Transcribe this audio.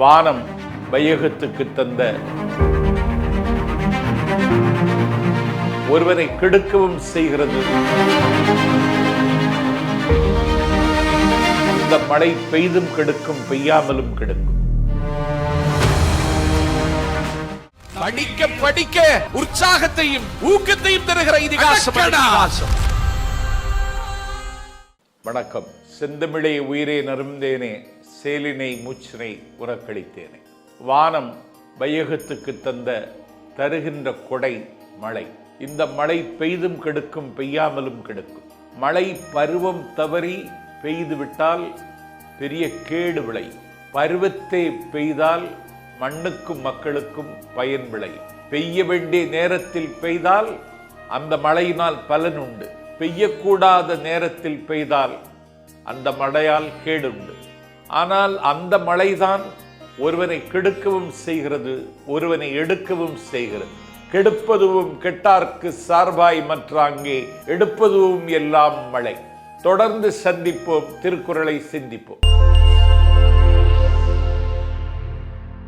வானம் வையகத்துக்கு தந்த ஒருவனை கெடுக்கவும் செய்கிறது. இந்த மழை பெய்தும் கெடுக்கும் பெய்யாமலும் கெடுக்கும். படிக்க படிக்க உற்சாகத்தையும் ஊக்கத்தையும் தருகிற இதிகாசம் வணக்கம். செந்தமிழே உயிரே நருந்தேனே சேலினை மூச்சினை உறக்களித்தேனே வானம் வையகத்துக்கு தந்த தருகின்ற கொடை மழை. இந்த மழை பெய்தும் கெடுக்கும் பெய்யாமலும் கெடுக்கும். மழை பருவம் தவறி பெய்து விட்டால் பெரிய கேடு விளையும். பருவத்தை பெய்தால் மண்ணுக்கும் மக்களுக்கும் பயன் விளையும். பெய்ய வேண்டிய நேரத்தில் பெய்தால் அந்த மழையினால் பலன் உண்டு. பெய்யக்கூடாத நேரத்தில் பெய்தால் அந்த மழையால் கேடுண்டு ஆனால் அந்த மழைதான் ஒருவனை கெடுக்கவும் செய்கிறது ஒருவனை எடுக்கவும் செய்கிறது. கெடுப்பதுவும் கெட்டார்க்கு சார்பாய் மற்றாங்கே எடுப்பதுவும் எல்லாம் மழை. தொடர்ந்து சந்திப்போம் திருக்குறளை சிந்திப்போம்.